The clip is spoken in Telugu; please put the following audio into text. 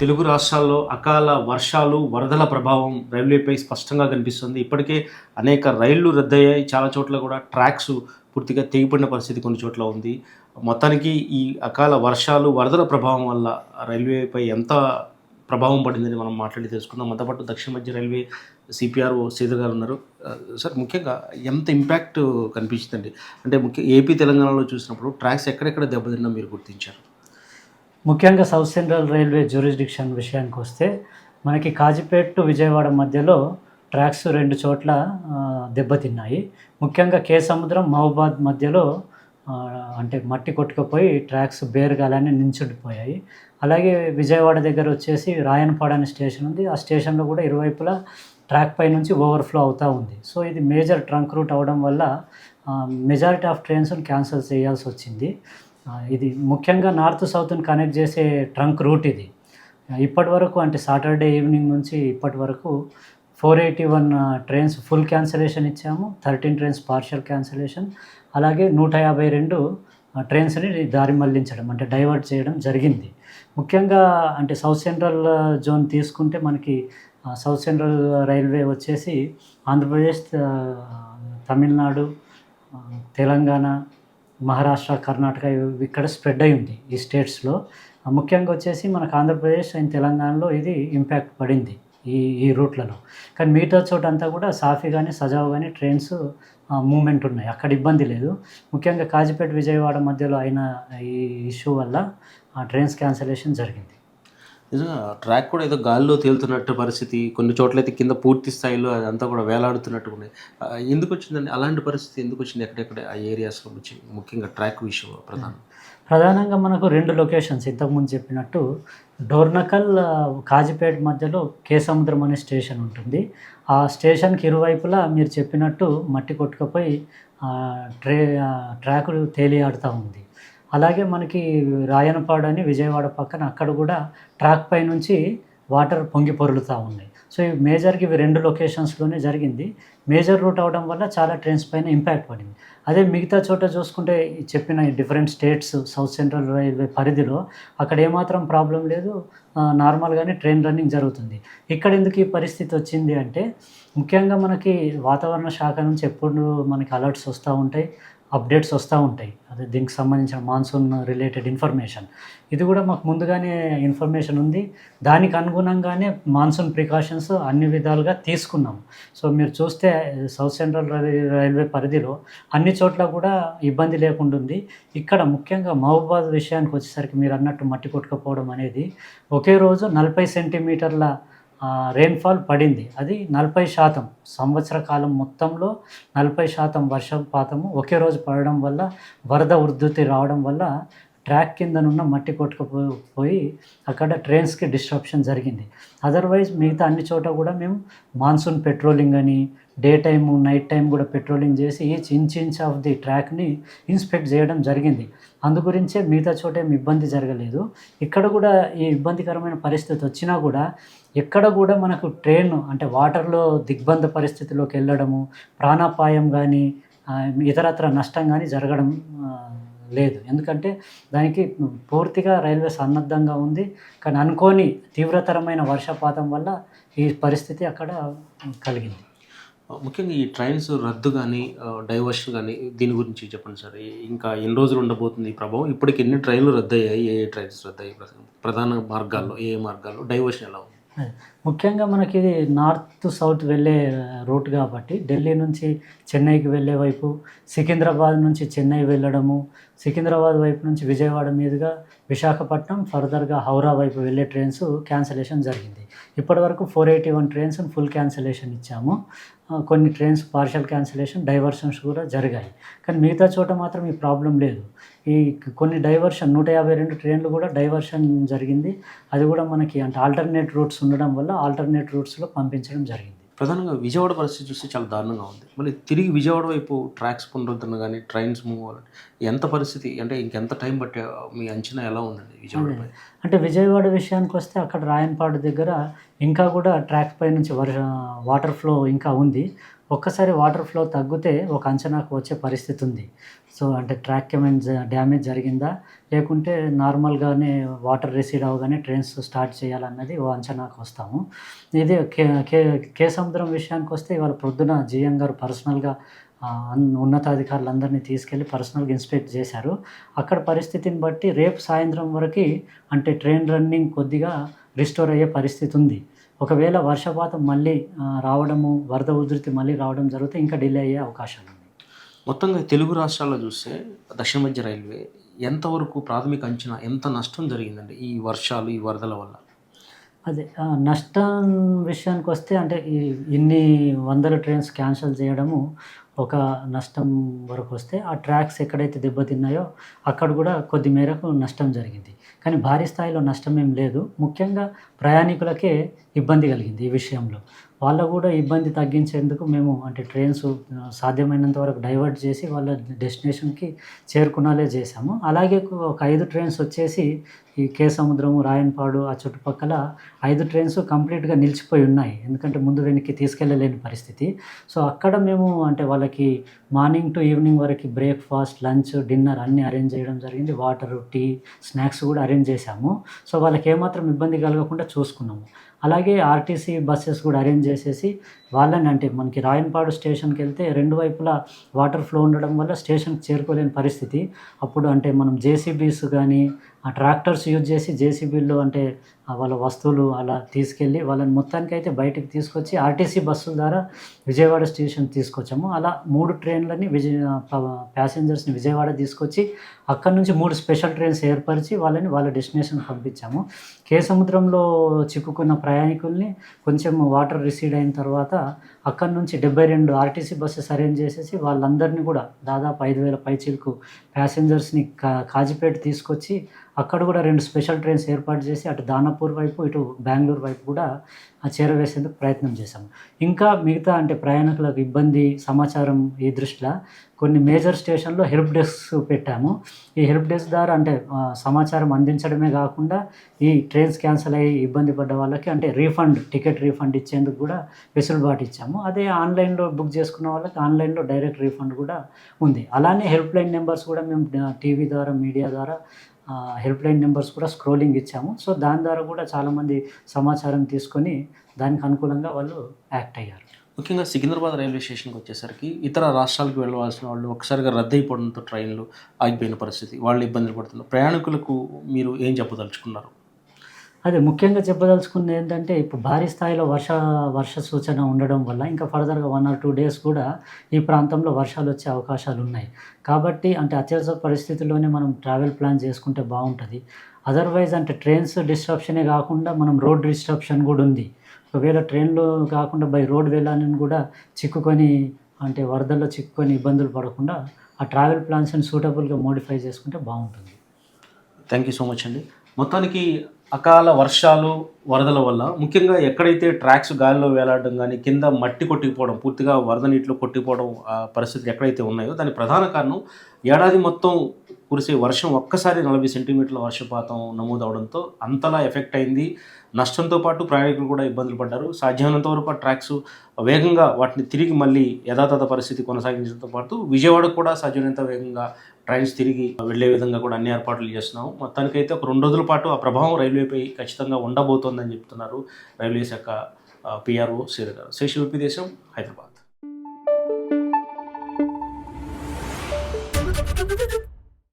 తెలుగు రాష్ట్రాల్లో అకాల వర్షాలు వరదల ప్రభావం రైల్వేపై స్పష్టంగా కనిపిస్తుంది. ఇప్పటికే అనేక రైళ్ళు రద్దయ్యాయి. చాలా చోట్ల కూడా ట్రాక్స్ పూర్తిగా తెగిపడిన పరిస్థితి కొన్ని చోట్ల ఉంది. మొత్తానికి ఈ అకాల వర్షాలు వరదల ప్రభావం వల్ల రైల్వేపై ఎంత ప్రభావం పడిందని మనం మాట్లాడి తెలుసుకుందాం. మనతో పాటు దక్షిణ మధ్య రైల్వే సిపిఆర్ఓ శ్రీధర్ గారు ఉన్నారు. సార్ ముఖ్యంగా ఎంత ఇంపాక్ట్ కనిపించిందండి? అంటే ముఖ్య ఏపీ తెలంగాణలో చూసినప్పుడు ట్రాక్స్ ఎక్కడెక్కడ దెబ్బతిన్నా మీరు గుర్తించారు? ముఖ్యంగా సౌత్ సెంట్రల్ రైల్వే జ్యూరిస్డిక్షన్ విషయానికి వస్తే మనకి కాజీపేట్ టు విజయవాడ మధ్యలో ట్రాక్స్ రెండు చోట్ల దెబ్బతిన్నాయి. ముఖ్యంగా కే సముద్రం మహబాద్ మధ్యలో అంటే మట్టి కొట్టుకుపోయి ట్రాక్స్ బేరగాలని నించుండిపోయాయి. అలాగే విజయవాడ దగ్గర వచ్చేసి రాయన్పాడ అనే స్టేషన్ ఉంది. ఆ స్టేషన్లో కూడా ఇరువైపులా ట్రాక్ పై నుంచి ఓవర్ఫ్లో అవుతూ ఉంది. సో ఇది మేజర్ ట్రంక్ రూట్ అవడం వల్ల మెజారిటీ ఆఫ్ ట్రైన్స్ క్యాన్సిల్ చేయాల్సి వచ్చింది. ఇది ముఖ్యంగా నార్త్ సౌత్ని కనెక్ట్ చేసే ట్రంక్ రూట్ ఇది. ఇప్పటి వరకు అంటే సాటర్డే ఈవినింగ్ నుంచి ఇప్పటి వరకు four eighty one trains full cancellation ఇచ్చాము. Thirteen trains partial cancellation. అలాగే నూట యాభై రెండు ట్రైన్స్ని దారి మళ్ళించడం అంటే డైవర్ట్ చేయడం జరిగింది. ముఖ్యంగా అంటే సౌత్ సెంట్రల్ జోన్ తీసుకుంటే మనకి సౌత్ సెంట్రల్ రైల్వే వచ్చేసి ఆంధ్రప్రదేశ్ తమిళనాడు తెలంగాణ మహారాష్ట్ర కర్ణాటక ఇక్కడ స్ప్రెడ్ అయి ఉంది ఈ స్టేట్స్లో ముఖ్యంగా వచ్చేసి మనకు ఆంధ్రప్రదేశ్ అండ్ తెలంగాణలో ఇది ఇంపాక్ట్ పడింది ఈ ఈ రూట్లలో. కానీ మిగతా చోట అంతా కూడా సాఫీ కానీ సజావు కానీ ట్రైన్స్ మూమెంట్ ఉన్నాయి. అక్కడ ఇబ్బంది లేదు. ముఖ్యంగా కాజీపేట విజయవాడ మధ్యలో అయిన ఈ ఇష్యూ వల్ల ఆ ట్రైన్స్ క్యాన్సలేషన్ జరిగింది. నిజంగా ట్రాక్ కూడా ఏదో గాల్లో తేలుతున్నట్టు పరిస్థితి కొన్ని చోట్ల అయితే కింద పూర్తి స్థాయిలో అదంతా కూడా వేలాడుతున్నట్టు ఉన్నాయి. ఎందుకు వచ్చిందండి? అలాంటి పరిస్థితి ఎందుకు వచ్చింది? ఎక్కడెక్కడ ఆ ఏరియాస్లో వచ్చి ముఖ్యంగా ట్రాక్ విషయంలో ప్రధానం? ప్రధానంగా మనకు రెండు లొకేషన్స్ ఇంతకుముందు చెప్పినట్టు డోర్నకల్ కాజీపేట మధ్యలో కేసముద్రం అనే స్టేషన్ ఉంటుంది. ఆ స్టేషన్కి ఇరువైపులా మీరు చెప్పినట్టు మట్టి కొట్టుకుపోయి ట్రే ఆ, ట్రాకులు తేలియాడుతూ ఉంది. అలాగే మనకి రాయనపాడు అని విజయవాడ పక్కన అక్కడ కూడా ట్రాక్ పై నుంచి వాటర్ పొంగి పొరులుతూ ఉన్నాయి. సో ఈ మేజర్కి ఇవి రెండు లొకేషన్స్లోనే జరిగింది. మేజర్ రూట్ అవడం వల్ల చాలా ట్రైన్స్ పైన ఇంపాక్ట్ పడింది. అదే మిగతా చోట చూసుకుంటే చెప్పిన different states south central railway పరిధిలో అక్కడ ఏమాత్రం ప్రాబ్లం లేదు. నార్మల్గానే ట్రైన్ రన్నింగ్ జరుగుతుంది. ఇక్కడ ఎందుకు ఈ పరిస్థితి వచ్చింది అంటే ముఖ్యంగా మనకి వాతావరణ శాఖ నుంచి ఎప్పుడు మనకి అలర్ట్స్ వస్తూ ఉంటాయి. అప్డేట్స్ వస్తూ ఉంటాయి. అదే దీనికి సంబంధించిన మాన్సూన్ రిలేటెడ్ ఇన్ఫర్మేషన్. ఇది కూడా మాకు ముందుగానే ఇన్ఫర్మేషన్ ఉంది. దానికి అనుగుణంగానే మాన్సూన్ ప్రికాషన్స్ అన్ని విధాలుగా తీసుకున్నాము. సో మీరు చూస్తే సౌత్ సెంట్రల్ రైల్వే- రైల్వే పరిధిలో అన్ని చోట్ల కూడా ఇబ్బంది లేకుండా ఉంది. ఇక్కడ ముఖ్యంగా మహబూబాద్ విషయానికి వచ్చేసరికి మీరు అన్నట్టు మట్టి కొట్టుకుపోవడం అనేది ఒకే రోజు నలభై సెంటీమీటర్ల రెయిన్ఫాల్ పడింది. అది నలభై శాతం. సంవత్సర కాలం మొత్తంలో నలభై శాతం వర్షపాతము ఒకే రోజు పడడం వల్ల వరద ఉధృతి రావడం వల్ల ట్రాక్ కిందనున్న మట్టి కొట్టుకుపోయి అక్కడ ట్రైన్స్కి డిస్ట్రప్షన్ జరిగింది. అదర్వైజ్ మిగతా అన్ని చోట కూడా మేము మాన్సూన్ పెట్రోలింగ్ అని డే టైము నైట్ టైం కూడా పెట్రోలింగ్ చేసి each inch inch of the ట్రాక్ని inspect చేయడం జరిగింది. అందు గురించే మిగతా చోట ఏమి ఇబ్బంది జరగలేదు. ఇక్కడ కూడా ఈ ఇబ్బందికరమైన పరిస్థితి వచ్చినా కూడా ఎక్కడ కూడా మనకు ట్రైన్ అంటే వాటర్లో దిగ్బంధ పరిస్థితిలోకి వెళ్ళడము ప్రాణాపాయం కానీ ఇతరత్ర నష్టం కానీ జరగడం లేదు. ఎందుకంటే దానికి పూర్తిగా రైల్వే సన్నద్ధంగా ఉంది. కానీ అనుకోని తీవ్రతరమైన వర్షపాతం వల్ల ఈ పరిస్థితి అక్కడ కలిగింది. ముఖ్యంగా ఈ ట్రైన్స్ రద్దు కానీ డైవర్షన్ కానీ దీని గురించి చెప్పండి సార్. ఇంకా ఎన్ని రోజులు ఉండబోతుంది ఈ ప్రభావం? ఇప్పటికి ఎన్ని ట్రైన్లు రద్దయ్యాయి? ఏ ఏ ట్రైన్స్ రద్దయ్యాయి? ప్రధాన- ప్రధాన మార్గాల్లో ఏ ఏ మార్గాల్లో? డైవర్షన్ ఎలా ఉంది? ముఖ్యంగా మనకి ఇది నార్త్ సౌత్ వెళ్ళే రూట్ కాబట్టి ఢిల్లీ నుంచి చెన్నైకి వెళ్ళే వైపు సికింద్రాబాద్ నుంచి చెన్నై వెళ్ళడము సికింద్రాబాద్ వైపు నుంచి విజయవాడ మీదుగా విశాఖపట్నం ఫర్దర్గా హౌరా వైపు వెళ్ళే ట్రైన్స్ క్యాన్సిలేషన్ జరిగింది. ఇప్పటివరకు four eighty one trains full cancellation ఇచ్చాము. కొన్ని ట్రైన్స్ పార్షల్ క్యాన్సిలేషన్ డైవర్షన్స్ కూడా జరిగాయి. కానీ మిగతా చోట మాత్రం ఈ ప్రాబ్లం లేదు. ఈ కొన్ని డైవర్షన్ నూట యాభై రెండు ట్రైన్లు కూడా డైవర్షన్ జరిగింది. అది కూడా మనకి అంటే ఆల్టర్నేట్ రూట్స్ ఉండడం వల్ల ఆల్టర్నేట్ రూట్స్లో పంపించడం జరిగింది. ప్రధానంగా విజయవాడ పరిస్థితి చూస్తే చాలా దారుణంగా ఉంది. మళ్ళీ తిరిగి విజయవాడ వైపు ట్రాక్స్ పునరుద్ధరణ కానీ ట్రైన్స్ మూవ్ అవ్వాలంటే ఎంత పరిస్థితి అంటే ఇంకెంత టైం పట్టే మీ అంచనా ఎలా ఉందండి విజయవాడపై అంటే విజయవాడ విషయానికి వస్తే అక్కడ రాయనపాడు దగ్గర ఇంకా కూడా ట్రాక్ పై నుంచి వర్ష వాటర్ ఫ్లో ఇంకా ఉంది. ఒక్కసారి వాటర్ ఫ్లో తగ్గితే ఒక అంచనాకు వచ్చే పరిస్థితి ఉంది. సో అంటే ట్రాక్ ఏమైనా డ్యామేజ్ జరిగిందా? లేకుంటే నార్మల్గానే వాటర్ రిసీడ్ అవగానే ట్రైన్స్ స్టార్ట్ చేయాలన్నది ఓ అంచనాకు వస్తాము. ఇది కే కే కే సముద్రం విషయానికి వస్తే ఇవాళ పొద్దున జిఎం గారు పర్సనల్గా ఉన్నతాధికారులందరినీ తీసుకెళ్ళి పర్సనల్గా ఇన్స్పెక్ట్ చేశారు. అక్కడ పరిస్థితిని బట్టి రేపు సాయంత్రం వరకు అంటే ట్రైన్ రన్నింగ్ కొద్దిగా రిస్టోర్ అయ్యే పరిస్థితి ఉంది. ఒకవేళ వర్షపాతం మళ్ళీ రావడము వరద ఉధృతి మళ్ళీ రావడం జరిగితే ఇంకా డిలే అయ్యే అవకాశాలు ఉన్నాయి. మొత్తంగా తెలుగు రాష్ట్రాల్లో చూస్తే దక్షిణ మధ్య రైల్వే ఎంతవరకు ప్రాథమిక అంచనా ఎంత నష్టం జరిగిందండి ఈ వర్షాలు ఈ వరదల వల్ల? అదే నష్టం విషయానికి వస్తే అంటే ఈ ఇన్ని వందల ట్రైన్స్ క్యాన్సిల్ చేయడము ఒక నష్టం వరకు వస్తే ఆ ట్రాక్స్ ఎక్కడైతే దెబ్బతిన్నాయో అక్కడ కూడా కొద్ది మేరకు నష్టం జరిగింది. కానీ భారీ స్థాయిలో నష్టం ఏం లేదు. ముఖ్యంగా ప్రయాణికులకే ఇబ్బంది కలిగింది ఈ విషయంలో. వాళ్ళకు కూడా ఇబ్బంది తగ్గించేందుకు మేము అంటే ట్రైన్స్ సాధ్యమైనంత వరకు డైవర్ట్ చేసి వాళ్ళ డెస్టినేషన్కి చేరుకునేలే చేశాము. అలాగే ఒక ఐదు ట్రైన్స్ వచ్చేసి ఈ కే సముద్రము రాయన్పాడు ఆ చుట్టుపక్కల ఐదు ట్రైన్స్ కంప్లీట్గా నిలిచిపోయి ఉన్నాయి. ఎందుకంటే ముందు వెనక్కి తీసుకెళ్ళలేని పరిస్థితి. సో అక్కడ మేము అంటే వాళ్ళకి మార్నింగ్ టు ఈవినింగ్ వరకు బ్రేక్ఫాస్ట్ లంచ్ డిన్నర్ అన్నీ అరేంజ్ చేయడం జరిగింది. వాటర్ టీ స్నాక్స్ కూడా అరేంజ్ చేశాము. సో వాళ్ళకి ఏమాత్రం ఇబ్బంది కలగకుండా చూసుకున్నాము. అలాగే ఆర్టీసీ బస్సెస్ కూడా అరేంజ్ చేసేసి వాళ్ళని అంటే మనకి రాయన్పాడు స్టేషన్కి వెళ్తే రెండు వైపులా వాటర్ ఫ్లో ఉండడం వల్ల స్టేషన్కి చేరుకోలేని పరిస్థితి. అప్పుడు అంటే మనం జేసీబీస్ కానీ ఆ ట్రాక్టర్స్ యూజ్ చేసి జేసీబీల్లో అంటే వాళ్ళ వస్తువులు అలా తీసుకెళ్ళి వాళ్ళని మొత్తానికి అయితే బయటకు తీసుకొచ్చి ఆర్టీసీ బస్సుల ద్వారా విజయవాడ స్టేషన్ తీసుకొచ్చాము. అలా మూడు ట్రైన్లని విజయ ప్యాసింజర్స్ని విజయవాడ తీసుకొచ్చి అక్కడ నుంచి మూడు స్పెషల్ ట్రైన్స్ ఏర్పరిచి వాళ్ళని వాళ్ళ డెస్టినేషన్ పంపించాము. కే సముద్రంలో చిక్కుకున్న ప్రయాణికుల్ని కొంచెం వాటర్ రిసీడ్ అయిన తర్వాత అక్కడ నుంచి డెబ్బై రెండు ఆర్టీసీ బస్సెస్ అరేంజ్ చేసేసి వాళ్ళందరినీ కూడా దాదాపు ఐదు వేల పైచీలకు ప్యాసింజర్స్ని కా కాజిపేట తీసుకొచ్చి అక్కడ కూడా రెండు స్పెషల్ ట్రైన్స్ ఏర్పాటు చేసి అటు దానాపూర్ వైపు ఇటు బెంగళూరు వైపు కూడా చేరవేసేందుకు ప్రయత్నం చేశాము ఇంకా మిగతా అంటే ప్రయాణికులకు ఇబ్బంది సమాచారం ఈ దృష్ట్యా కొన్ని మేజర్ స్టేషన్లో హెల్ప్ డెస్క్ పెట్టాము. ఈ హెల్ప్ డెస్క్ ద్వారా అంటే సమాచారం అందించడమే కాకుండా ఈ ట్రైన్స్ క్యాన్సిల్ అయ్యి ఇబ్బంది పడ్డ వాళ్ళకి అంటే రీఫండ్ టికెట్ రీఫండ్ ఇచ్చేందుకు కూడా వెసులుబాటు ఇచ్చాము. అదే ఆన్లైన్లో బుక్ చేసుకున్న వాళ్ళకి ఆన్లైన్లో డైరెక్ట్ రీఫండ్ కూడా ఉంది. అలానే హెల్ప్ లైన్ నెంబర్స్ కూడా మేము టీవీ ద్వారా మీడియా ద్వారా హెల్ప్ లైన్ నెంబర్స్ కూడా స్క్రోలింగ్ ఇచ్చాము. సో దాని ద్వారా కూడా చాలామంది సమాచారం తీసుకొని దానికి అనుకూలంగా వాళ్ళు యాక్ట్ అయ్యారు. ముఖ్యంగా సికింద్రాబాద్ రైల్వే స్టేషన్కి వచ్చేసరికి ఇతర రాష్ట్రాలకు వెళ్ళవలసిన వాళ్ళు ఒకసారిగా రద్దయిపోవడంతో ట్రైన్లు ఆగిపోయిన పరిస్థితి వాళ్ళు ఇబ్బందులు పడుతున్నారు. ప్రయాణికులకు మీరు ఏం చెప్పదలుచుకున్నారు? అదే ముఖ్యంగా చెప్పదలుచుకుంది ఏంటంటే ఇప్పుడు భారీ స్థాయిలో వర్ష వర్ష సూచన ఉండడం వల్ల ఇంకా ఫర్దర్గా వన్ ఆర్ టూ డేస్ కూడా ఈ ప్రాంతంలో వర్షాలు వచ్చే అవకాశాలు ఉన్నాయి. కాబట్టి అంటే అత్యవసర పరిస్థితుల్లోనే మనం ట్రావెల్ ప్లాన్ చేసుకుంటే బాగుంటుంది. అదర్వైజ్ అంటే ట్రైన్స్ డిస్ట్రప్షనే కాకుండా మనం రోడ్ డిస్ట్రప్షన్ కూడా ఉంది. ఒకవేళ ట్రైన్లో కాకుండా బై రోడ్ వెళ్ళాలని కూడా చిక్కుకొని అంటే వరదల్లో చిక్కుకొని ఇబ్బందులు పడకుండా ఆ ట్రావెల్ ప్లాన్స్ని సూటబుల్గా మోడిఫై చేసుకుంటే బాగుంటుంది. థ్యాంక్ యూ సో మచ్ అండి. మొత్తానికి అకాల వర్షాలు వరదల వల్ల ముఖ్యంగా ఎక్కడైతే ట్రాక్స్ గాలిలో వేలాడడం కానీ కింద మట్టి కొట్టుకుపోవడం పూర్తిగా వరద నీటిలో కొట్టుకుపోవడం ఆ పరిస్థితులు ఎక్కడైతే ఉన్నాయో దాని ప్రధాన కారణం ఏడాది మొత్తం కురిసే వర్షం ఒక్కసారి నలభై సెంటీమీటర్ల వర్షపాతం నమోదవడంతో అంతలా ఎఫెక్ట్ అయింది. నష్టంతో పాటు ప్రయాణికులు కూడా ఇబ్బందులు పడ్డారు. సాధ్యమైనంత వరకు ఆ ట్రాక్స్ వేగంగా వాటిని తిరిగి మళ్ళీ యథాతథ పరిస్థితి కొనసాగించడంతో పాటు విజయవాడకు కూడా సాధ్యమైనంత వేగంగా ట్రైన్స్ తిరిగి వెళ్ళే విధంగా కూడా అన్ని ఏర్పాట్లు చేస్తున్నాము. మొత్తానికైతే ఒక రెండు రోజుల పాటు ఆ ప్రభావం రైల్వేపై ఖచ్చితంగా ఉండబోతోందని చెప్తున్నారు రైల్వే శాఖ పిఆర్ఓ సీర గారు శేషి దేశం హైదరాబాద్.